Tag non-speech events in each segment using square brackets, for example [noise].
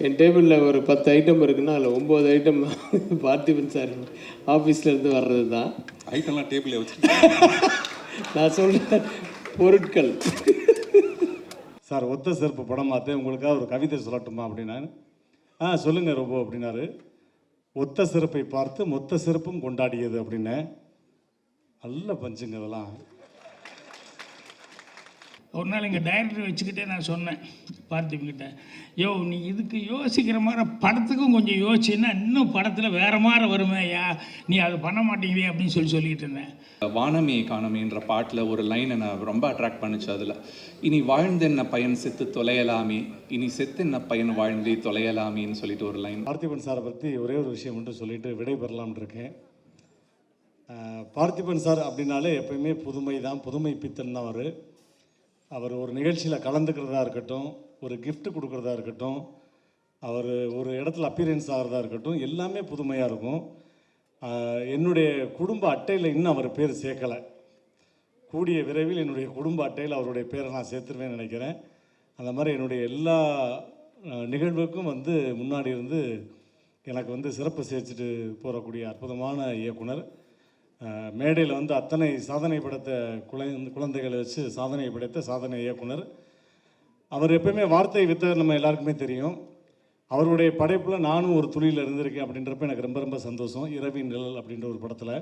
என் டேபிளில் ஒரு பத்து ஐட்டம் இருக்குன்னா அதில் ஒம்பது ஐட்டம் [laughs] பார்த்திபன் சார் ஆஃபீஸ்லேருந்து வர்றது தான் ஐட்டம்லாம் டேபிளில் வச்சு நான் சொல்கிற பொருட்கள். சார் ஒத்த செருப்பு படம் பார்த்து உங்களுக்காக ஒரு கவிதை சொல்லட்டுமா அப்படின்னா ஆ சொல்லுங்கள் ரொம்ப அப்படின்னாரு. ஒத்த செருப்பை பார்த்து மொத்த செருப்பும் கொண்டாடியது அப்படின்னு. நல்ல பஞ்சுங்க இதெல்லாம். ஒரு நாள் எங்கள் டைரக்டர் வச்சுக்கிட்டே நான் சொன்னேன் பார்த்திபன்கிட்ட யோ நீ இதுக்கு யோசிக்கிற மாதிரி படத்துக்கும் கொஞ்சம் யோசிச்சுன்னா இன்னும் படத்தில் வேறு மாதிரி வருமே யா நீ அதை பண்ண மாட்டேங்கிறியே அப்படின்னு சொல்லி சொல்லிட்டு இருந்தேன். வானமே காணமேன்ற பாட்டில் ஒரு லைன் என்னை ரொம்ப அட்ராக்ட் பண்ணுச்சு அதில். இனி வாழ்ந்தென்ன பையன் செத்து தொலையலாமே இனி செத்தென்ன பையன் வாழ்ந்தே தொலையலாமேன்னு சொல்லிட்டு ஒரு லைன் பார்த்திபன் சாரை பற்றி ஒரே ஒரு விஷயம் மட்டும் சொல்லிட்டு விடைபெறலாம்னு இருக்கேன். பார்த்திபன் சார் அப்படின்னாலே எப்பயுமே புதுமை தான் புதுமை பித்தன் தான் அவர். அவர் ஒரு நிகழ்ச்சியில் கலந்துக்கிறதா இருக்கட்டும் ஒரு கிஃப்ட் கொடுக்குறதா இருக்கட்டும் அவர் ஒரு இடத்துல அப்பியரன்ஸ் ஆகிறதா இருக்கட்டும் எல்லாமே புதுமையாக இருக்கும். என்னுடைய குடும்ப அட்டையில் இன்னும் அவர் பேர் சேர்க்கலை. கூடிய விரைவில் என்னுடைய குடும்ப அட்டையில் அவருடைய பேரை நான் சேர்த்துருவேன்னு நினைக்கிறேன். அந்த மாதிரி என்னுடைய எல்லா நிகழ்வுக்கும் வந்து முன்னாடி இருந்து எனக்கு வந்து சிறப்பு சேர்த்துட்டு போகக்கூடிய அற்புதமான இயக்குனர். மேடையில் வந்து அத்தனை சாதனை படைத்த குழந்தை குழந்தைகளை வச்சு சாதனை படைத்த சாதனை இயக்குனர். அவர் எப்பயுமே வார்த்தை வித்தவர் நம்ம எல்லாருக்குமே தெரியும். அவருடைய படைப்பில் நானும் ஒரு துளியில் இருந்திருக்கேன் அப்படின்றப்ப எனக்கு ரொம்ப ரொம்ப சந்தோஷம். இரவின் நிழல் அப்படின்ற ஒரு படத்தில்.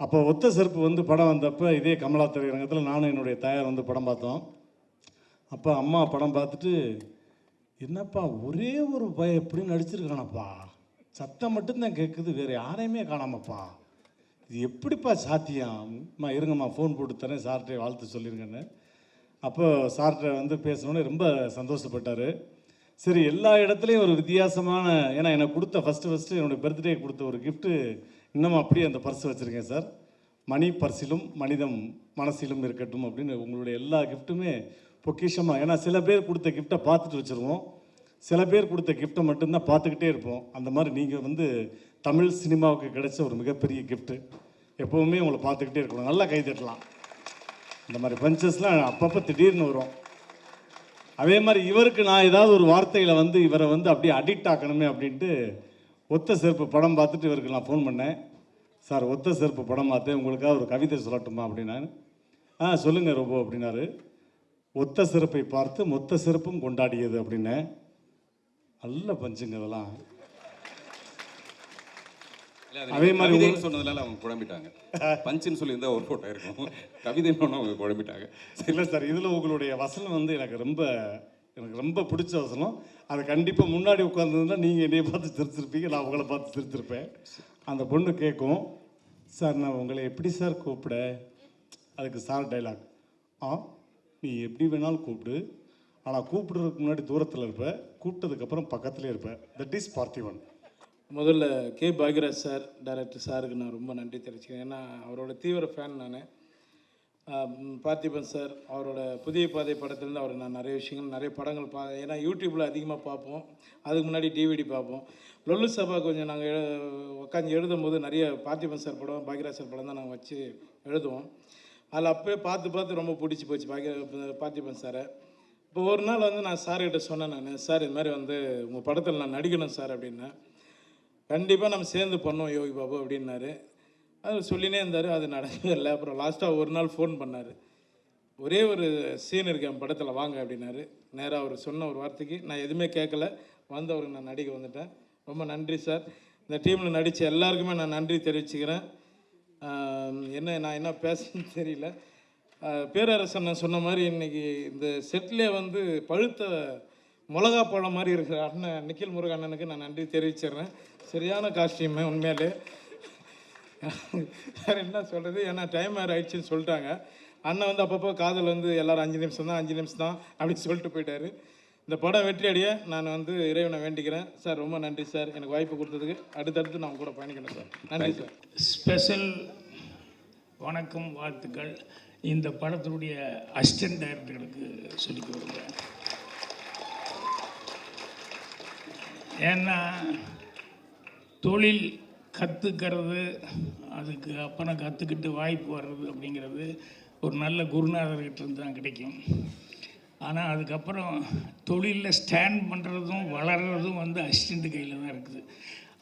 அப்போ ஒத்த செருப்பு வந்து படம் வந்தப்போ இதே கமலா திரையரங்கத்தில் நானும் என்னுடைய தயார் வந்து படம் பார்த்தோம். அப்போ அம்மா படம் பார்த்துட்டு என்னப்பா ஒரே ஒரு பய எப்படி நடிச்சிருக்கானப்பா. சத்தம் மட்டும்தான் கேட்குது வேறு யாரையுமே காணாமப்பா. இது எப்படிப்பா சாத்தியம்மா இருங்கம்மா ஃபோன் போட்டு தரேன் சார்கிட்ட வாழ்த்து சொல்லியிருக்கேன்னு அப்போ சார்கிட்ட வந்து பேசணுன்னு ரொம்ப சந்தோஷப்பட்டார். சரி எல்லா இடத்துலையும் ஒரு வித்தியாசமான ஏன்னா எனக்கு கொடுத்த ஃபஸ்ட்டு ஃபஸ்ட்டு என்னுடைய பர்த்டே கொடுத்த ஒரு கிஃப்ட்டு இன்னமும் அப்படியே அந்த பர்ஸ் வச்சுருக்கேன் சார். மணி பர்சிலும் மனிதம் மனசிலும் இருக்கட்டும் அப்படின்னு உங்களுடைய எல்லா கிஃப்ட்டுமே பொக்கிஷமாக ஏன்னா சில பேர் கொடுத்த கிஃப்ட்டை பார்த்துட்டு வச்சுருவோம். சில பேர் கொடுத்த கிஃப்ட்டை மட்டும்தான் பார்த்துக்கிட்டே இருப்போம். அந்த மாதிரி நீங்கள் வந்து தமிழ் சினிமாவுக்கு கிடைச்ச ஒரு மிகப்பெரிய கிஃப்ட்டு எப்போவுமே உங்களை பார்த்துக்கிட்டே இருக்கணும். நல்லா கை தட்டலாம். இந்த மாதிரி பஞ்சஸ்லாம் அப்பப்போ திடீர்னு வரும். அதே மாதிரி இவருக்கு நான் ஏதாவது ஒரு வார்த்தையில் வந்து இவரை வந்து அப்படியே அடிக்ட் ஆக்கணுமே அப்படின்ட்டு ஒத்த செருப்பு படம் பார்த்துட்டு இவருக்கு நான் ஃபோன் பண்ணேன். சார் ஒத்த செருப்பு படம் பார்த்து உங்களுக்காக ஒரு கவிதை சொல்லட்டுமா? அப்படின்னா ஆ சொல்லுங்கள் ரொம்ப அப்படின்னாரு. ஒத்த சிறப்பை பார்த்து மொத்த சிறப்பும் கொண்டாடியது அப்படின்னு நல்ல பஞ்சுங்க இதெல்லாம். அதே மாதிரி சொன்னதுனால அவங்க குழம்பிட்டாங்க பஞ்சுன்னு சொல்லியிருந்தா ஒரு ஃபோட்டோ இருக்கும். கவிதைன்னு அவங்க குழம்பிட்டாங்க இல்லை சார் இதில் உங்களுடைய வசனம் வந்து எனக்கு ரொம்ப எனக்கு ரொம்ப பிடிச்ச வசனம். அது கண்டிப்பாக முன்னாடி உட்காந்துருந்தா நீங்கள் என்னைய பார்த்து சிரிச்சிருப்பீங்க நான் உங்களை பார்த்து சிரிச்சிருப்பேன். அந்த பொண்ணு கேட்கும் சார் நான் உங்களை எப்படி சார் கூப்பிட? அதுக்கு சார் டைலாக் ஆ நீ எப்படி வேணாலும் கூப்பிடு. ஆனால் கூப்பிடுறதுக்கு முன்னாடி தூரத்தில் இருப்ப கூப்பிட்டதுக்கப்புறம் பக்கத்துலேயே இருப்ப. தட் இஸ் பார்த்திவன் முதல்ல கே. பாக்யராஜ் சார் டைரக்டர் சாருக்கு நான் ரொம்ப நன்றி தெரிவிச்சுக்கிறேன். ஏன்னா அவரோட தீவிர ஃபேன் நான். பார்த்திபன் சார் அவரோட புதிய பாதை படத்துலேருந்து அவர் நான் நிறைய விஷயங்கள் நிறைய படங்கள் பா ஏன்னா யூடியூப்பில் அதிகமாக பார்ப்போம். அதுக்கு முன்னாடி டிவிடி பார்ப்போம். லொல்லு சபா கொஞ்சம் நாங்கள் உட்காந்து எழுதும் போது நிறைய பார்த்திபன் சார் படம் பாக்யராஜ் சார் படம் தான் நாங்கள் வச்சு எழுதுவோம். அதில் அப்போயே பார்த்து பார்த்து ரொம்ப பிடிச்சி போச்சு பாக்ய பார்த்திபன் சாரை. இப்போ ஒரு நாள் வந்து நான் சார்கிட்ட சொன்னேன் நான் சார் இது மாதிரி வந்து உங்கள் படத்தில் நான் நடிக்கணும் சார் அப்படின்னேன். கண்டிப்பாக நம்ம சேர்ந்து பண்ணோம் யோகி பாபு அப்படின்னாரு. அது சொல்லினே இருந்தார் அது நடக்கவே இல்லை அப்புறம் லாஸ்ட்டாக ஒரு நாள் ஃபோன் பண்ணார். ஒரே ஒரு சீன் இருக்கேன் படத்தில் வாங்க அப்படின்னாரு. நேராக அவர் சொன்ன ஒரு வார்த்தைக்கு நான் எதுவுமே கேட்கல வந்தவருக்கு நான் நடிக்க வந்துட்டேன். ரொம்ப நன்றி சார் இந்த டீமில் நடித்த எல்லாருக்குமே நான் நன்றி தெரிவிச்சுக்கிறேன். என்ன நான் என்ன பேசணும்னு தெரியல. பேரரசன் நான் சொன்ன மாதிரி இன்னைக்கு இந்த செட்டிலே வந்து பழுத்த மிளகா பழம் மாதிரி இருக்கிற அண்ணன் நிக்கில் முருகன் அண்ணனுக்கு நான் நன்றி தெரிவிச்சிடுறேன். சரியான காஸ்டியூமு உண்மையிலே. வேறு என்ன சொல்கிறது ஏன்னா டைம் வேறு ஆயிடுச்சுன்னு சொல்லிட்டாங்க. அண்ணன் வந்து அப்பப்போ காதல் வந்து எல்லாரும் அஞ்சு நிமிஷம் தான் அஞ்சு நிமிஷம் தான் அப்படின்னு சொல்லிட்டு போயிட்டாரு. இந்த படம் வெற்றி அடைய நான் வந்து இறைவனை வேண்டிக்கிறேன். சார் ரொம்ப நன்றி சார். எனக்கு வாய்ப்பு கொடுத்ததுக்கு. அடுத்தடுத்து நான் கூட பயணிக்கணும் சார். நன்றி சார். ஸ்பெஷல் வணக்கம் வாழ்த்துக்கள். இந்த படத்தினுடைய அசிஸ்டன்ட் டைரக்டர்களுக்கு சொல்லிக் கொடுக்குறேன். ஏன்னா தொழில் கற்றுக்கிறது அதுக்கு அப்புறம் கற்றுக்கிட்டு வாய்ப்பு வர்றது அப்படிங்கிறது ஒரு நல்ல குருநாதர்கிட்ட இருந்து தான் கிடைக்கும். ஆனால் அதுக்கப்புறம் தொழிலில் ஸ்டாண்ட் பண்ணுறதும் வளர்கிறதும் வந்து அசிஸ்டண்ட் கையில் தான் இருக்குது.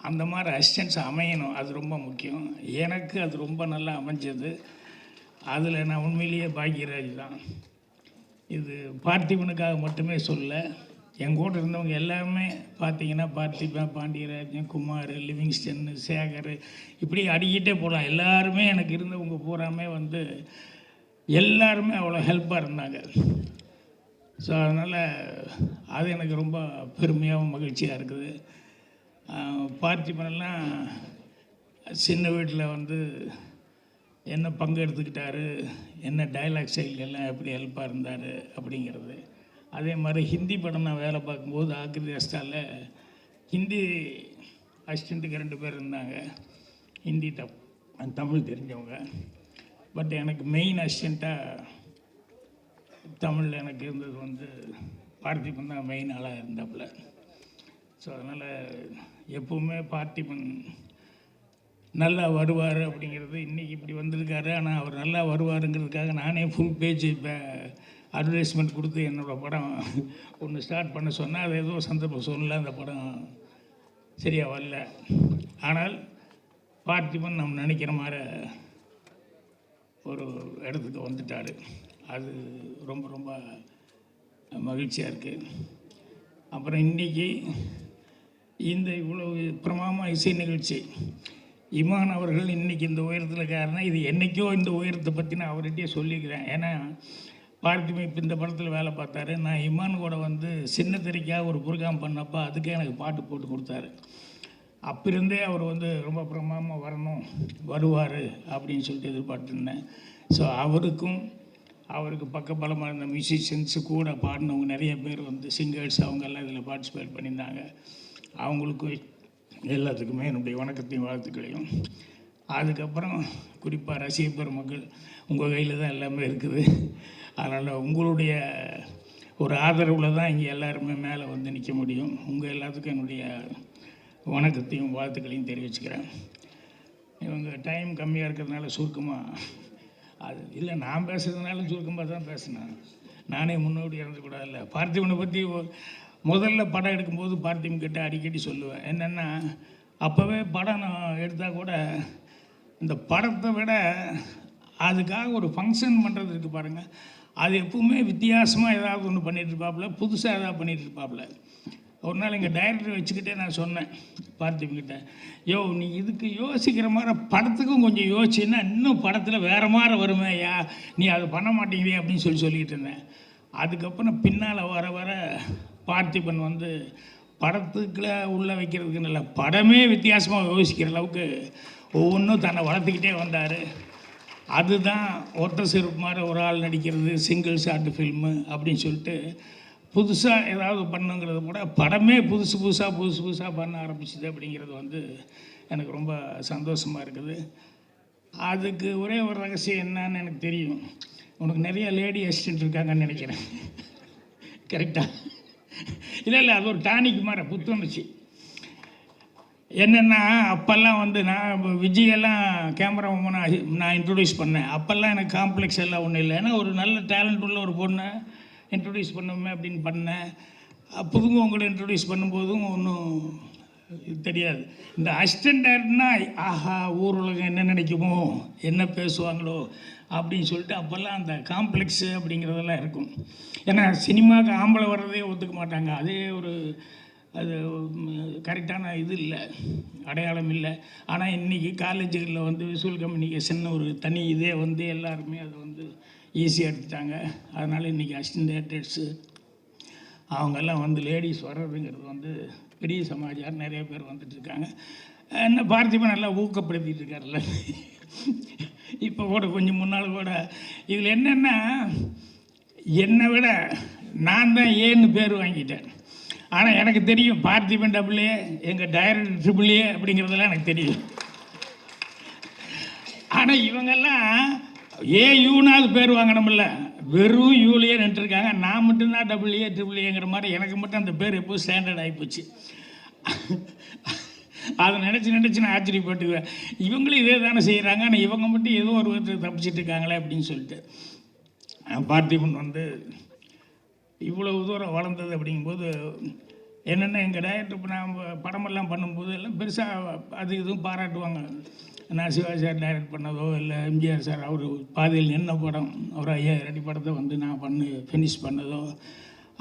அந்த மாதிரி அசிஸ்டன்ஸ் அமையணும் அது ரொம்ப முக்கியம். எனக்கு அது ரொம்ப நல்லா அமைஞ்சது. அதில் நான் உண்மையிலேயே பாக்யராஜ் தான். இது பார்த்திபனுக்காக மட்டுமே சொல்ல என் கூட இருந்தவங்க எல்லாமே பார்த்தீங்கன்னா பார்த்திபன் பாண்டியராஜன் குமார் லிவிங்ஸ்டன் சேகர் இப்படி அடிக்கிட்டே போகலாம். எல்லாருமே எனக்கு இருந்தவங்க பூராமே வந்து எல்லாருமே அவ்வளோ ஹெல்ப்பாக இருந்தாங்க. ஸோ அதனால் அது எனக்கு ரொம்ப பெருமையாகவும் மகிழ்ச்சியாக இருக்குது. பார்த்திபனெல்லாம் சின்ன வீட்டில் வந்து என்ன பங்கு எடுத்துக்கிட்டாரு என்ன டைலாக் செயல்கள்லாம் எல்லாம் எப்படி ஹெல்ப்பாக இருந்தார் அப்படிங்கிறது அதே மாதிரி ஹிந்தி படம் நான் வேலை பார்க்கும்போது ஆக்கிரி அஸ்டாவில் ஹிந்தி அசிஸ்டண்ட்டுக்கு ரெண்டு பேர் இருந்தாங்க. ஹிந்தி தப் தமிழ் தெரிஞ்சவங்க. பட் எனக்கு மெயின் அசிஸ்டண்ட்டாக தமிழில் எனக்கு இருந்தது வந்து பார்த்திபன் தான் மெயின் ஆளாக இருந்தாப்புல. ஸோ அதனால் எப்போவுமே பார்த்திபன் நல்லா வருவார் அப்படிங்கிறது இன்றைக்கி இப்படி வந்திருக்காரு. ஆனால் அவர் நல்லா வருவாருங்கிறதுக்காக நானே ஃபுல் பேஜ் இப்போ அட்வர்டைஸ்மெண்ட் கொடுத்து என்னோடய படம் ஒன்று ஸ்டார்ட் பண்ண சொன்னால் அது ஏதோ சந்தர்ப்ப சொல்லல அந்த படம் சரியாக வரல. ஆனால் பார்த்திபன் நம்ம நினைக்கிற மாதிரி ஒரு இடத்துக்கு வந்துட்டார். அது ரொம்ப ரொம்ப மகிழ்ச்சியாக இருக்குது அப்புறம் இன்றைக்கி இந்த இவ்வளவு பிரமாமா இசை நிகழ்ச்சி இமான் அவர்கள் இன்றைக்கி இந்த உயரத்தில் காரணம் இது என்றைக்கோ இந்த உயரத்தை பற்றி நான் அவர்கிட்டயே சொல்லிக்கிறேன். ஏன்னா பார்த்திபன் இப்போ இந்த படத்தில் வேலை பார்த்தாரு. நான் இமான் கூட வந்து சின்ன திரைக்காக ஒரு புரோகிராம் பண்ணப்போ அதுக்கே எனக்கு பாட்டு போட்டு கொடுத்தாரு. அப்பிருந்தே அவர் வந்து ரொம்ப பிரமாதமாக வரணும் வருவார் அப்படின்னு சொல்லிட்டு எதிர்பார்த்துருந்தேன். ஸோ அவருக்கும் அவருக்கு பக்கபலமாக இருந்த மியூசிஷியன்ஸு கூட பாடினவங்க நிறைய பேர் வந்து சிங்கர்ஸ் அவங்கெல்லாம் இதில் பார்ட்டிசிபேட் பண்ணியிருந்தாங்க. அவங்களுக்கும் எல்லாத்துக்குமே என்னுடைய வணக்கத்தையும் வாழ்த்துக்களையும். அதுக்கப்புறம் குறிப்பாக ரசிக பெருமக்கள் உங்கள் கையில் தான் எல்லாமே இருக்குது. அதனால் உங்களுடைய ஒரு ஆதரவில் தான் இங்கே எல்லாருமே மேலே வந்து நிற்க முடியும். உங்கள் எல்லாத்துக்கும் என்னுடைய வணக்கத்தையும் வாழ்த்துக்களையும் தெரிவிச்சுக்கிறேன். இவங்க டைம் கம்மியாக இருக்கிறதுனால சுருக்கமாக அது இல்லை நான் பேசுறதுனால சுருக்கமாக தான் பேசினேன். நானே முன்னோடி இறந்துக்கூடாதுல்ல. பார்த்திபனை பற்றி முதல்ல படம் எடுக்கும்போது பார்த்திபன் கிட்ட அடிக்கடி சொல்லுவேன். என்னென்னா அப்போவே படம் நான் எடுத்தால் கூட இந்த படத்தை விட அதுக்காக ஒரு ஃபங்க்ஷன் பண்ணுறது இருக்குது பாருங்கள் அது எப்பவுமே வித்தியாசமாக ஏதாவது ஒன்று பண்ணிகிட்ருப்பாப்புல புதுசாக ஏதாவது பண்ணிகிட்ருப்பாப்புல ஒரு நாள் எங்கள் டைரக்டர் வச்சுக்கிட்டே நான் சொன்னேன் பார்த்திபன்கிட்ட யோ நீ இதுக்கு யோசிக்கிற மாதிரி படத்துக்கும் கொஞ்சம் யோசிச்சுன்னா இன்னும் படத்தில் வேறு மாதிரி வருமே ஐயா நீ அது பண்ண மாட்டேங்கிறியே அப்படின்னு சொல்லி சொல்லிட்டு இருந்தேன். அதுக்கப்புறம் பின்னால் வர வர பார்த்திபன் வந்து படத்துக்குள்ள உள்ளே வைக்கிறதுக்குன்னு இல்லை படமே வித்தியாசமாக யோசிக்கிற அளவுக்கு ஒவ்வொன்றும் தன்னை வளர்த்துக்கிட்டே வந்தார். அதுதான் ஒற்றை செருப்பு மாதிரி ஒரு ஆள் நடிக்கிறது சிங்கிள் ஷாட் ஃபில்மு அப்படின்னு சொல்லிட்டு புதுசாக ஏதாவது பண்ணுங்கிறது கூட படமே புதுசு புதுசாக புதுசு புதுசாக பண்ண ஆரம்பிச்சுது அப்படிங்கிறது வந்து எனக்கு ரொம்ப சந்தோஷமாக இருக்குது. அதுக்கு ஒரே ஒரு ரகசியம் என்னன்னு எனக்கு தெரியும். உனக்கு நிறைய லேடி அசிஸ்டன்ட் இருக்காங்கன்னு நினைக்கிறேன். கரெக்டாக இல்லை இல்லை அது ஒரு டானிக் மாதிரி புத்துணர்ச்சி. என்னென்னா அப்போல்லாம் வந்து நான் விஜயெல்லாம் கேமரா நான் நான் இன்ட்ரடியூஸ் பண்ணேன். அப்போல்லாம் எனக்கு காம்ப்ளெக்ஸ் எல்லாம் ஒன்றும் இல்லை. ஏன்னா ஒரு நல்ல டேலண்ட் உள்ள ஒரு பொண்ணை இன்ட்ரடியூஸ் பண்ணுமே அப்படின்னு பண்ணேன். அப்போதும் உங்களை இன்ட்ரடியூஸ் பண்ணும்போதும் ஒன்றும் தெரியாது. இந்த அசிஸ்டன்ட் டேரக்டர்னா ஆஹா ஊர் உலகம் என்ன நினைக்குமோ என்ன பேசுவாங்களோ அப்படின்னு சொல்லிட்டு அப்போல்லாம் அந்த காம்ப்ளெக்ஸு அப்படிங்கிறதெல்லாம் இருக்கும். ஏன்னா சினிமாவுக்கு ஆம்பளை வர்றதே ஒத்துக்க மாட்டாங்க. அதே ஒரு அது கரெக்டான இது இல்லை அடையாளம் இல்லை. ஆனால் இன்றைக்கி காலேஜுகளில் வந்து விசுவல் கம்யூனிகேஷன் ஒரு தனி இதே வந்து எல்லாருமே அதை வந்து ஈஸியாக எடுத்துட்டாங்க. அதனால் இன்றைக்கி அசிஸ்டன்ட் டேரக்டர்ஸு அவங்கெல்லாம் வந்து லேடிஸ் வர்றதுங்கிறது வந்து பெரிய சமாச்சாரம். நிறைய பேர் வந்துட்டுருக்காங்க என்ன பார்த்திபன் நல்லா ஊக்கப்படுத்திட்டு இருக்காருல்ல. இப்போ கூட கொஞ்சம் முன்னால் கூட இதில் என்னென்னா என்னை விட நான் தான் ஏன்னு பேர் வாங்கிட்டேன். ஆனால் எனக்கு தெரியும் பார்த்திபன் டபுள்ஏ எங்கள் டைரக்டர் ட்ரிபிள்ஏ அப்படிங்கிறதெல்லாம் எனக்கு தெரியும். ஆனால் இவங்கெல்லாம் ஏ யூனாவது பேர் வாங்கணும்ல. வெறும் யூலியே நின்றுருக்காங்க. நான் மட்டும்தான் டபுள் ஏ ட்ரிபிள் ஏங்கிற மாதிரி எனக்கு மட்டும் அந்த பேர் எப்போ ஸ்டாண்டர்ட் ஆகிப்போச்சு அதை நினச்சி நினச்சி நான் ஆச்சரியப்பட்டுக்குவேன். இவங்களும் இதே தானே செய்கிறாங்க ஆனால் இவங்க மட்டும் ஏதோ ஒரு விதத்தில் தப்பிச்சிட்டு இருக்காங்களே அப்படின்னு சொல்லிட்டு. பார்த்திபன் வந்து இவ்வளவு தூரம் வளர்ந்தது அப்படிங்கும்போது என்னென்ன எங்கள் டைரக்டர் இப்போ நான் படமெல்லாம் பண்ணும்போது எல்லாம் பெருசாக அது இதுவும் பாராட்டுவாங்க. நான் சிவாஜி சார் டைரக்ட் பண்ணதோ இல்லை எம்ஜிஆர் சார் அவர் பாதையில் நின்ன படம் அவர் ஐயா ரெடி படத்தை வந்து நான் பண்ணு ஃபினிஷ் பண்ணதோ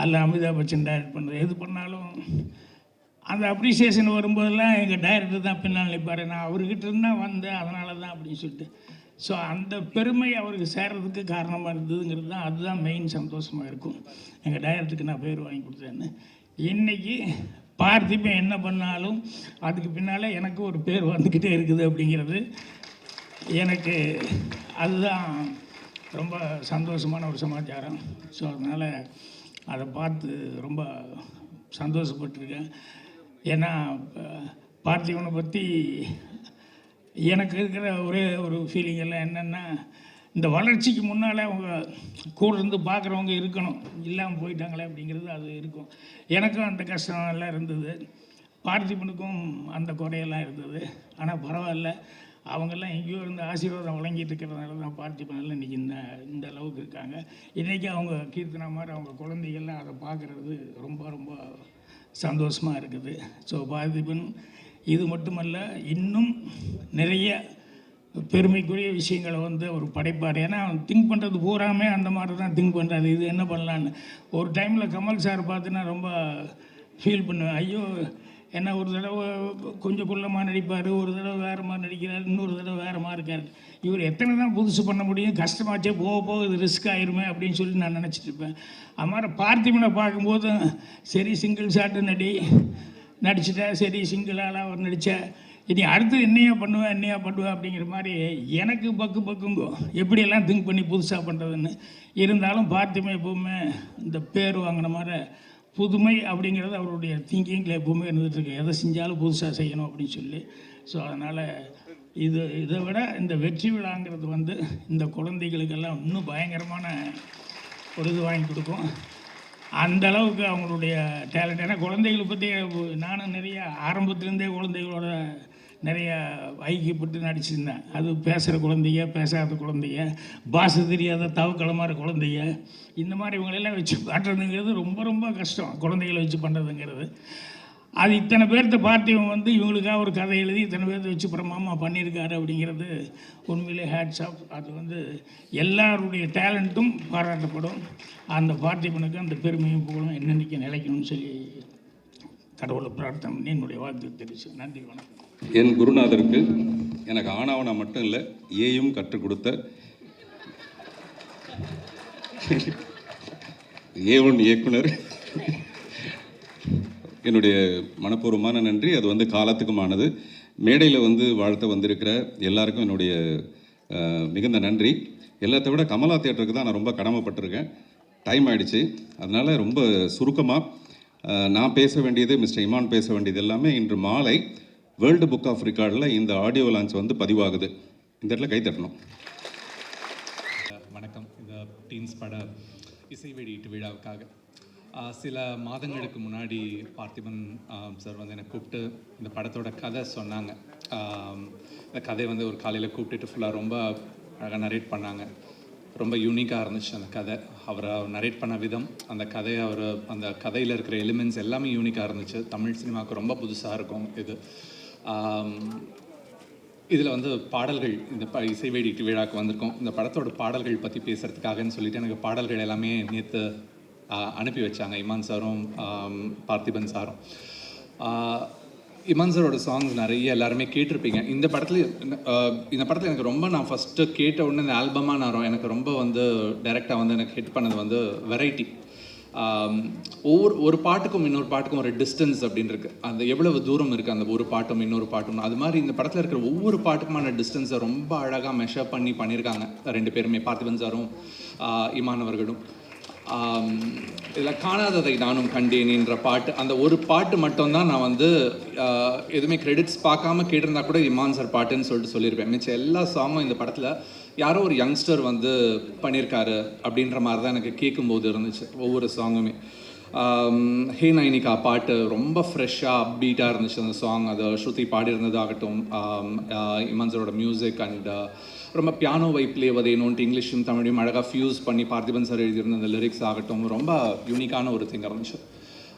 அல்ல அமிதாப் பச்சன் டைரக்ட் பண்ணதோ எது பண்ணாலும் அந்த அப்ரிசியேஷன் வரும்போதெல்லாம் எங்கள் டைரக்டர் தான் பின்னால் நிற்பார். நான் அவர்கிட்ட இருந்தால் வந்தேன் அதனால தான் அப்படின்னு சொல்லிட்டு ஸோ அந்த பெருமை அவருக்கு சேர்றதுக்கு காரணமாக இருந்ததுங்கிறது தான் அதுதான் மெயின் சந்தோஷமாக இருக்கும். எங்கள் டைரக்டருக்கு நான் பேர் வாங்கி கொடுத்தேன்னு. இன்றைக்கி பார்த்திபன் என்ன பண்ணாலும் அதுக்கு பின்னால் எனக்கு ஒரு பேர் வந்துக்கிட்டே இருக்குது அப்படிங்கிறது எனக்கு அதுதான் ரொம்ப சந்தோஷமான ஒரு சமாச்சாரம். ஸோ அதனால் அதை பார்த்து ரொம்ப சந்தோஷப்பட்டிருக்கேன். ஏன்னா பார்த்திபனை பற்றி எனக்கு இருக்கிற ஒரே ஒரு ஃபீலிங் எல்லாம் என்னென்னா இந்த வளர்ச்சிக்கு முன்னால் அவங்க கூட இருந்து பார்க்குறவங்க இருக்கணும். இல்லாமல் போயிட்டாங்களே அப்படிங்கிறது அது இருக்கும். எனக்கும் அந்த கஷ்டம் எல்லாம் இருந்தது. பார்த்திபனுக்கும் அந்த குறையெல்லாம் இருந்தது. ஆனால் பரவாயில்ல. அவங்கெல்லாம் எங்கேயோ இருந்து ஆசீர்வாதம் வழங்கிட்டு இருக்கிறதுனால தான் பார்த்திபனெல்லாம் இன்றைக்கி இந்த இந்த அளவுக்கு இருக்காங்க. இன்றைக்கி அவங்க கீர்த்தனா மாதிரி அவங்க குழந்தைகள்லாம் அதை பார்க்குறது ரொம்ப ரொம்ப சந்தோஷமாக இருக்குது. ஸோ பார்த்திபன் இது மட்டுமல்ல இன்னும் நிறைய பெருமைக்குரிய விஷயங்களை வந்து அவர் படைப்பார். ஏன்னா திங்க் பண்ணுறது பூராமே அந்த மாதிரி தான் திங்க் பண்ணுறாரு இது என்ன பண்ணலான்னு? ஒரு டைமில் கமல் சார் பார்த்து நான் ரொம்ப ஃபீல் பண்ணுவேன். ஐயோ என்ன ஒரு தடவை கொஞ்சம் குள்ளமாக நடிப்பார் ஒரு தடவை வேறு மாதிரி நடிக்கிறார் இன்னொரு தடவை வேறு மாதிரி இருக்கார். இவர் எத்தனை தான் புதுசு பண்ண முடியும் கஷ்டமாச்சே போக போக இது ரிஸ்க் ஆயிருமே அப்படின்னு சொல்லி நான் நினச்சிட்டு இருப்பேன். அது மாதிரி பார்த்திபனை பார்க்கும்போது சரி சிங்கிள் ஷாட்டு நடி நடிச்சிட்டேன் சரி சிங்கிள் அவர் நடித்தேன் இனி அடுத்து என்னையா பண்ணுவேன் என்னையா பண்ணுவேன் அப்படிங்கிற மாதிரி எனக்கு பக்கு பக்குங்கோ. எப்படியெல்லாம் திங்க் பண்ணி புதுசாக பண்ணுறதுன்னு இருந்தாலும் பார்த்துமே எப்போவுமே இந்த பேர் வாங்கின மாதிரி புதுமை அப்படிங்கிறது அவருடைய திங்கிங்கில் எப்போவுமே இருந்துகிட்ருக்கு எதை செஞ்சாலும் புதுசாக செய்யணும் அப்படின்னு சொல்லி. ஸோ அதனால் இது இதை விட இந்த வெற்றி விழாங்கிறது வந்து இந்த குழந்தைகளுக்கெல்லாம் இன்னும் பயங்கரமான ஒரு இது வாங்கி கொடுக்கும். அந்த அளவுக்கு அவங்களுடைய டேலண்ட் ஏன்னா குழந்தைகளை பற்றி நானும் நிறைய ஆரம்பத்துலேருந்தே குழந்தைகளோட நிறைய ஐக்கியப்பட்டு நடிச்சிருந்தேன். அது பேசுகிற குழந்தைங்க பேசாத குழந்தைங்க பாஷை தெரியாத தவக்களமான குழந்தைய இந்த மாதிரி இவங்களெல்லாம் வச்சு காட்டுறதுங்கிறது ரொம்ப ரொம்ப கஷ்டம். குழந்தைகளை வச்சு பண்ணுறதுங்கிறது அது இத்தனை பேர்த்த பார்த்து இவன் வந்து இவங்களுக்காக ஒரு கதை எழுதி இத்தனை பேர்த்த வச்சு பிரமாமா பண்ணியிருக்காரு அப்படிங்கிறது உண்மையிலே ஹேட்ஸ் ஆஃப் அது வந்து எல்லாருடைய டேலண்ட்டும் பாராட்டப்படும். அந்த பார்த்திபனுக்கு அந்த பெருமையும் புகழும். என்னென்னைக்கு நிலைக்கணும்னு சொல்லி கடவுளை பிரார்த்தனை பண்ணி என்னுடைய வாழ்த்து தெரிவிச்சு நன்றி வணக்கம். என் குருநாதருக்கு எனக்கு ஆனாவனா மட்டும் இல்லை ஏயும் கற்றுக் கொடுத்த ஏ ஒன் இயக்குனர். என்னுடைய மனப்பூர்வமான நன்றி. அது வந்து காலத்துக்குமானது. மேடையில் வந்து வாழ்த்த வந்திருக்கிற எல்லாருக்கும் என்னுடைய மிகுந்த நன்றி. எல்லாத்தை விட கமலா தேட்டருக்கு தான் நான் ரொம்ப கடமைப்பட்டிருக்கேன். டைம் ஆகிடுச்சு அதனால் ரொம்ப சுருக்கமாக நான் பேச வேண்டியது மிஸ்டர் இமான் பேச வேண்டியது எல்லாமே இன்று மாலை வேர்ல்டு புக் ஆஃப் ரெக்கார்டில் இந்த ஆடியோ லான்ச் வந்து பதிவாகுது. இந்த இடத்துல கை தட்டணும். வணக்கம். இந்த டீன்ஸ் பட இசை வெளியீட்டு விழாவுக்காக. சில மாதங்களுக்கு முன்னாடி பார்த்திபன் சார் வந்து என்னை கூப்பிட்டு இந்த படத்தோட கதை சொன்னாங்க. இந்த கதை வந்து ஒரு காலையில் கூப்பிட்டுட்டு ஃபுல்லாக ரொம்ப அழகாக நரேட் பண்ணாங்க. ரொம்ப யூனிக்காக இருந்துச்சு அந்த கதை. அவரை நரேட் பண்ண விதம் அந்த கதையை அவர் அந்த கதையில் இருக்கிற எலிமெண்ட்ஸ் எல்லாமே யூனிக்காக இருந்துச்சு. தமிழ் சினிமாவுக்கு ரொம்ப புதுசாக இருக்கும் இது. இதில் வந்து பாடல்கள் இந்த ப இசை வெளியீட்டு விழாவுக்கு வந்திருக்கோம். இந்த படத்தோட பாடல்கள் பற்றி பேசுகிறதுக்காகன்னு சொல்லிட்டு எனக்கு பாடல்கள் எல்லாமே நேற்று அனுப்பி வச்சாங்க இமான் சாரும் பார்த்திபன் சாரும். இமான் சாரோட சாங்ஸ் நிறைய எல்லாருமே கேட்டிருப்பீங்க. இந்த படத்தில் இந்த படத்தில் எனக்கு ரொம்ப நான் ஃபஸ்ட்டு கேட்ட உடனே இந்த ஆல்பமாக நான் எனக்கு ரொம்ப வந்து டைரெக்டாக வந்து எனக்கு ஹிட் பண்ணது வந்து வெரைட்டி ஒவ்வொரு ஒரு பாட்டுக்கும் இன்னொரு பாட்டுக்கும் ஒரு டிஸ்டன்ஸ் அப்படின்னு இருக்கு அந்த எவ்வளவு தூரம் இருக்குது அந்த ஒரு பாட்டும் இன்னொரு பாட்டும். அது மாதிரி இந்த படத்தில் இருக்கிற ஒவ்வொரு பாட்டுக்குமான டிஸ்டன்ஸை ரொம்ப அழகாக மெஷர் பண்ணி பண்ணியிருக்காங்க. ரெண்டு பேருமே பார்த்திபன் சாரும் இமானவர்களும் இதில் காணாததை நானும் கண்டேனின்ற பாட்டு. அந்த ஒரு பாட்டு மட்டும்தான் நான் வந்து எதுவுமே கிரெடிட்ஸ் பார்க்காம கேட்டிருந்தா கூட இமான் சார் பாட்டுன்னு சொல்லிட்டு சொல்லியிருப்பேன். மிச்சம் எல்லா சாங்கும் இந்த படத்தில் யாரோ ஒரு யங்ஸ்டர் வந்து பண்ணியிருக்காரு அப்படின்ற மாதிரி தான் எனக்கு கேட்கும்போது இருந்துச்சு ஒவ்வொரு சாங்குமே ஹே நைனிகா பாட்டு ரொம்ப ஃப்ரெஷ்ஷாக அப்பீட்டாக இருந்துச்சு அந்த சாங் அது ஸ்ருதி பாடியிருந்ததாகட்டும் இமான் சாரோட மியூசிக் அண்ட் ரொம்ப பியானோ வைப்லே வதையணுன்ட்டு இங்கிலீஷும் தமிழையும் அழகாக ஃபியூஸ் பண்ணி பார்த்திபன் சார் எழுதியிருந்த அந்த லிரிக்ஸ் ஆகட்டும் ரொம்ப யூனிக்கான ஒரு திங் இருந்துச்சு.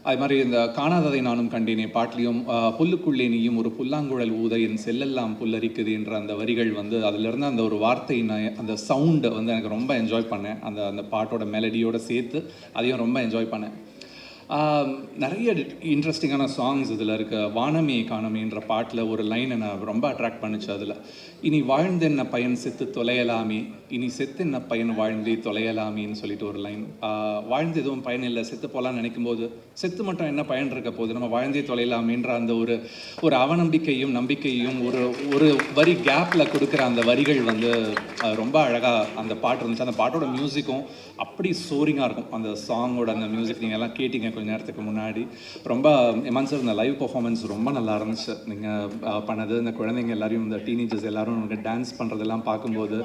அது மாதிரி இந்த காணாததை நானும் கண்டேனே பாட்டிலையும் புல்லுக்குள்ளே நீயும் ஒரு புல்லாங்குழல் ஊத என் செல்லெல்லாம் புல்லரிக்குது என்ற அந்த வரிகள் வந்து அதிலிருந்து அந்த ஒரு வார்த்தை நான் அந்த சவுண்டை வந்து எனக்கு ரொம்ப என்ஜாய் பண்ணேன். அந்த அந்த பாட்டோட மெலடியோடு சேர்த்து அதையும் ரொம்ப என்ஜாய் பண்ணேன். நிறைய இன்ட்ரெஸ்டிங்கான சாங்ஸ் இதில் இருக்க. வானமே காணமேன்ற பாட்டில் ஒரு லைன் என்னை ரொம்ப அட்ராக்ட் பண்ணுச்சு அதில். இனி வாழ்ந்தென்ன பயன் செத்து தொலையலாமே? இனி செத்தென்ன பயன் வாழ்ந்தே தொலையலாமேன்னு சொல்லிட்டு ஒரு லைன் வாழ்ந்து எதுவும் பயன் இல்லை செத்து போகலான்னு நினைக்கும் போது செத்து மட்டும் என்ன பயன் இருக்க போகுது? நம்ம வாழ்ந்தே தொலையலாமேன்ற அந்த ஒரு ஒரு அவநம்பிக்கையும் நம்பிக்கையும் ஒரு ஒரு வரி கேப்பில் கொடுக்குற அந்த வரிகள் வந்து ரொம்ப அழகாக அந்த பாட்டு இருந்துச்சு. அந்த பாட்டோட மியூசிக்கும் அப்படி சோரிங்காக இருக்கும். அந்த சாங்கோட அந்த மியூசிக் நீங்கள் எல்லாம் கேட்டிங்க கொஞ்ச நேரத்துக்கு முன்னாடி. ரொம்ப எமான் சார் இந்த லைவ் பர்ஃபார்மன்ஸ் ரொம்ப நல்லா இருந்துச்சு. நீங்கள் பண்ணது இந்த குழந்தைங்க எல்லாரையும் இந்த டீனேஜர்ஸ் எல்லாரும் அவங்க டான்ஸ் பண்ணுறதெல்லாம் பார்க்கும்போது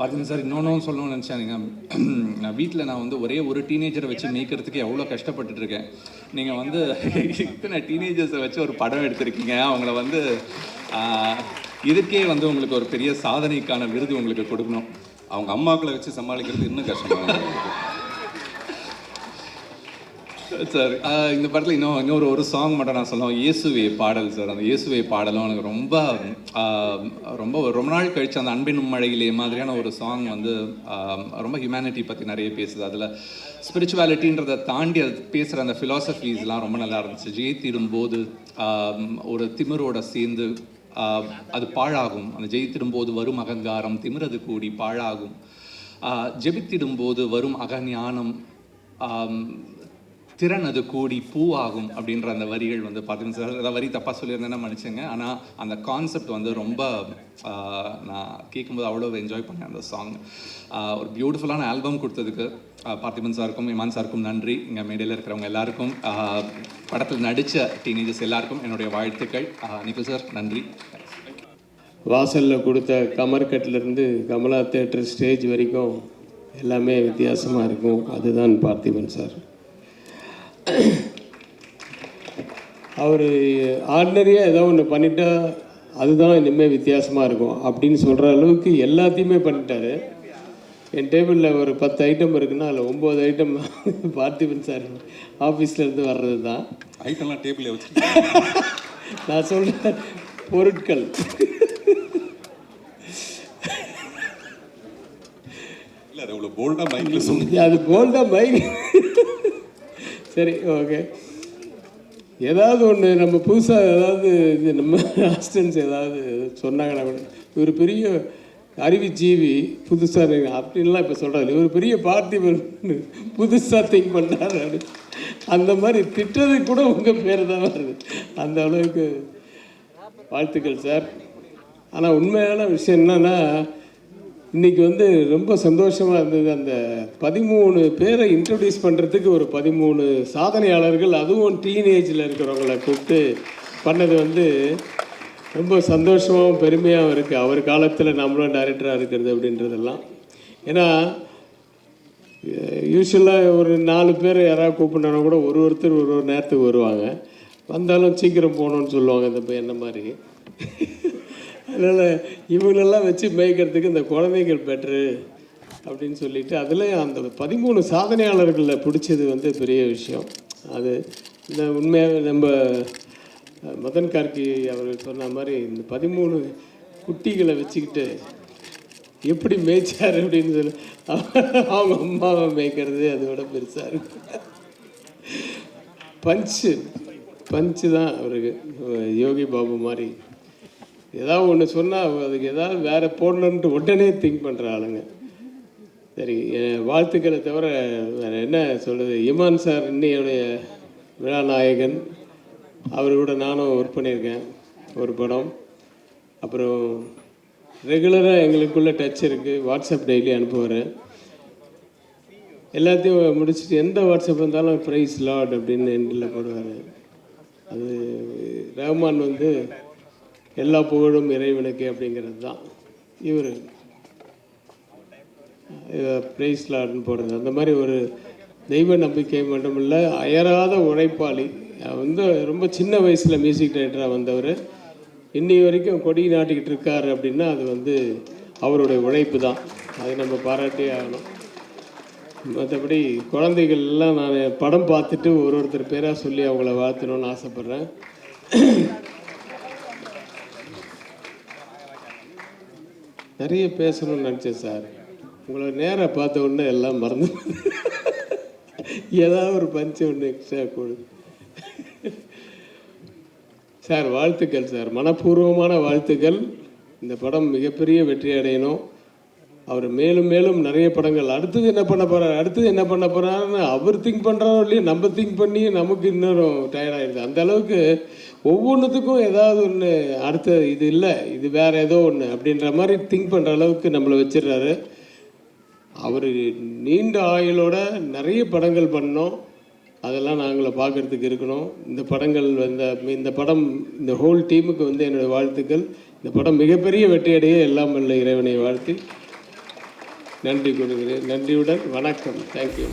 வர்தன் சார் இன்னொன்றும் சொல்லணும்னு நினச்சேன் நான் வீட்டில் நான் வந்து ஒரே ஒரு டீனேஜரை வச்சு மேய்க்கிறதுக்கு எவ்வளோ கஷ்டப்பட்டுட்டு இருக்கேன். நீங்கள் வந்து இத்தனை டீனேஜர்ஸை வச்சு ஒரு படம் எடுத்திருக்கீங்க. அவங்கள வந்து இதுக்கே வந்து உங்களுக்கு ஒரு பெரிய சாதனைக்கான விருது உங்களுக்கு கொடுக்கணும். அவங்க அம்மாக்களை வச்சு சமாளிக்கிறது இன்னும் கஷ்டமாக சார் இந்த படத்தில் இன்னும் இன்னொரு ஒரு சாங் மட்டும் நான் சொல்லுவேன் இயேசுவே பாடல் சார். அந்த இயேசுவே பாடலும் எனக்கு ரொம்ப ரொம்ப ரொம்ப நாள் கழிச்சு அந்த அன்பின் மழையிலே மாதிரியான ஒரு சாங் வந்து ரொம்ப ஹியூமனிட்டி பற்றி நிறைய பேசுது. அதில் ஸ்பிரிச்சுவாலிட்டின்றதை தாண்டி அது பேசுகிற அந்த ஃபிலாசபிஸ்லாம் ரொம்ப நல்லா இருந்துச்சு. ஜெயித்திடும்போது போது ஒரு திமிரோட சேர்ந்து அது பாழாகும். அந்த ஜெயித்திடும்போது வரும் அகங்காரம் திமிரது கூடி பாழாகும். ஜெபித்திடும் ஜெபித்திடும்போது வரும் அகஞானம். திறன் அது கூடி பூவாகும் அப்படின்ற அந்த வரிகள் வந்து பார்த்தீங்கன்னா சார் ஏதாவது வரி தப்பாக சொல்லியிருந்தேன்னா மன்னிச்சுங்க. ஆனால் அந்த கான்செப்ட் வந்து ரொம்ப நான் கேட்கும்போது அவ்வளோ என்ஜாய் பண்ணேன் அந்த சாங் ஒரு பியூட்டிஃபுல்லான ஆல்பம் கொடுத்ததுக்கு பார்த்திபன் சாருக்கும் இமான் சாருக்கும் நன்றி. இங்கே மேடையில் இருக்கிறவங்க எல்லாருக்கும் படத்தில் நடித்த டீனேஜர்ஸ் எல்லாருக்கும் என்னுடைய வாழ்த்துக்கள். நிக்கில் சார் நன்றி. வாசலில் கொடுத்த கமர்கட்லேருந்து கமலா தேட்டர் ஸ்டேஜ் வரைக்கும் எல்லாமே வித்தியாசமாக இருக்கும். அதுதான் பார்த்திபன் சார். அவர் ஆர்டினரியாக ஏதோ ஒன்று பண்ணிட்டா அதுதான் இனிமேல் வித்தியாசமாக இருக்கும். அப்படின்னு சொல்கிற அளவுக்கு எல்லாத்தையுமே பண்ணிட்டாரு. என் டேபிளில் ஒரு பத்து ஐட்டம் இருக்குன்னா அதில் ஒம்பது ஐட்டம் [laughs] பார்த்திபன் சார் ஆஃபீஸ்லேருந்து வர்றது தான் ஐட்டம்லாம் டேபிளில் வச்சு [laughs] நான் சொல்கிறேன் பொருட்கள். இல்லை அது போல்டாக மைக்கில் சொன்னீங்க. அது போல் தான் பைக் சரி ஓகே ஏதாவது ஒன்று நம்ம புதுசாக ஏதாவது இது நம்ம ஆஸ்டன்ஸ் ஏதாவது சொன்னாங்கன்னா கூட இவர் பெரிய அறிவுஜீவி புதுசாக அப்படின்லாம் இப்போ சொல்கிறாரு இவர் பெரிய பார்த்திபன் புதுசாக திங்க் பண்ணுறாரு அந்த மாதிரி திட்டது கூட உங்கள் பேர் தான் வருது. அந்த அளவுக்கு வாழ்த்துக்கள் சார் ஆனால் உண்மையான விஷயம் என்னன்னா இன்னைக்கு வந்து ரொம்ப சந்தோஷமாக இருந்தது. அந்த பதிமூணு பேரை இன்ட்ரடியூஸ் பண்ணுறதுக்கு ஒரு பதிமூணு சாதனையாளர்கள் அதுவும் டீனேஜில் இருக்கிறவங்கள கூப்பிட்டு பண்ணது வந்து ரொம்ப சந்தோஷமாகவும் பெருமையாகவும் இருக்குது அவர் காலத்தில் நம்மளும் டைரக்டராக இருக்கிறது அப்படின்றதெல்லாம். ஏன்னா யூஸ்வலாக ஒரு நாலு பேர் யாராவது கூப்பிட்னா கூட ஒரு ஒருத்தர் ஒரு ஒரு நேரத்துக்கு வருவாங்க. வந்தாலும் சீக்கிரம் போகணுன்னு சொல்லுவாங்க இந்த பையன் என்ன மாதிரி. அதனால் இவங்களெல்லாம் வச்சு மேய்க்கிறதுக்கு இந்த குழந்தைகள் பெட்ரு அப்படின்னு சொல்லிட்டு அதில் அந்த பதிமூணு சாதனையாளர்களில் பிடிச்சது வந்து பெரிய விஷயம். அது இந்த உண்மையாக நம்ம மதன் கார்கி அவர்கள் சொன்ன மாதிரி இந்த பதிமூணு குட்டிகளை வச்சுக்கிட்டு எப்படி மேய்ச்சார் அப்படின்னு சொல்லி அவங்க அம்மாவை மேய்க்கிறது அதோட பெருசாக இருக்கு. பஞ்சு பஞ்சு தான் அவருக்கு யோகி பாபு மாதிரி. ஏதாவது ஒன்று சொன்னால் அதுக்கு ஏதாவது வேறு போடணுன்ட்டு உடனே திங்க் பண்ணுற ஆளுங்க. சரி என் வாழ்த்துக்களை தவிர வேறு என்ன சொல்கிறது இமான் சார் இன்னையுடைய விழா நாயகன் அவர் கூட நானும் ஒர்க் பண்ணியிருக்கேன் ஒரு படம். அப்புறம் ரெகுலராக எங்களுக்குள்ளே டச் இருக்குது வாட்ஸ்அப் டெய்லி அனுப்புவார். எல்லாத்தையும் முடிச்சுட்டு எந்த வாட்ஸ்அப் இருந்தாலும் ப்ரைஸ் லாட் அப்படின்னு எண்டில் போடுவார். அது ரஹ்மான் வந்து எல்லா புகழும் இறைவனுக்கு அப்படிங்கிறது தான். இவர் பிரைஸ் லார்ட்னு போடுறது. அந்த மாதிரி ஒரு தெய்வ நம்பிக்கை மட்டுமில்லை அயராத உழைப்பாளி. வந்து ரொம்ப சின்ன வயசில் மியூசிக் டைரக்டராக வந்தவர். இன்னி வரைக்கும் கொடி நாட்டிக்கிட்டு இருக்காரு அப்படின்னா அது வந்து அவருடைய உழைப்பு தான். அதை நம்ம பாராட்டியே ஆகணும். மற்றபடி குழந்தைகள் எல்லாம் நான் படம் பார்த்துட்டு ஒரு ஒருத்தர் பேராக சொல்லி அவங்கள வாழ்த்தணும்னு ஆசைப்பட்றேன். நிறைய பேசணும்னு நினச்சேன் சார். உங்களை நேராக பார்த்த உடனே எல்லாம் மறந்து ஏதாவது ஒரு பஞ்சு ஒன்று எக்ஸ்ட்ரா கொடு. சார் வாழ்த்துக்கள் சார். மனப்பூர்வமான வாழ்த்துக்கள். இந்த படம் மிகப்பெரிய வெற்றி அடையணும். அவர் மேலும் மேலும் நிறைய படங்கள். அடுத்தது என்ன பண்ண போகிறார் அடுத்தது என்ன பண்ண போகிறாருன்னு அவர் திங்க் பண்ணுறாரோ இல்லையோ நம்ம திங்க் பண்ணி நமக்கு இன்னும் டயர்ட் அந்த அளவுக்கு ஒவ்வொன்றுத்துக்கும் ஏதாவது ஒன்று அடுத்த இது இல்லை இது வேற ஏதோ ஒன்று அப்படின்ற மாதிரி திங்க் பண்ணுற அளவுக்கு நம்மளை வச்சிடுறாரு. அவர் நீண்ட ஆயுளோட நிறைய படங்கள் பண்ணோம். அதெல்லாம் நாங்களை பார்க்குறதுக்கு இருக்கணும். இந்த படங்கள் வந்த இந்த படம் இந்த ஹோல் டீமுக்கு வந்து என்னுடைய வாழ்த்துக்கள். இந்த படம் மிகப்பெரிய வெற்றியடைய எல்லாம் வல்ல இறைவனை வாழ்த்தி. நன்றி கூறுகிறேன். நன்றியுடன் வணக்கம். தேங்க்யூ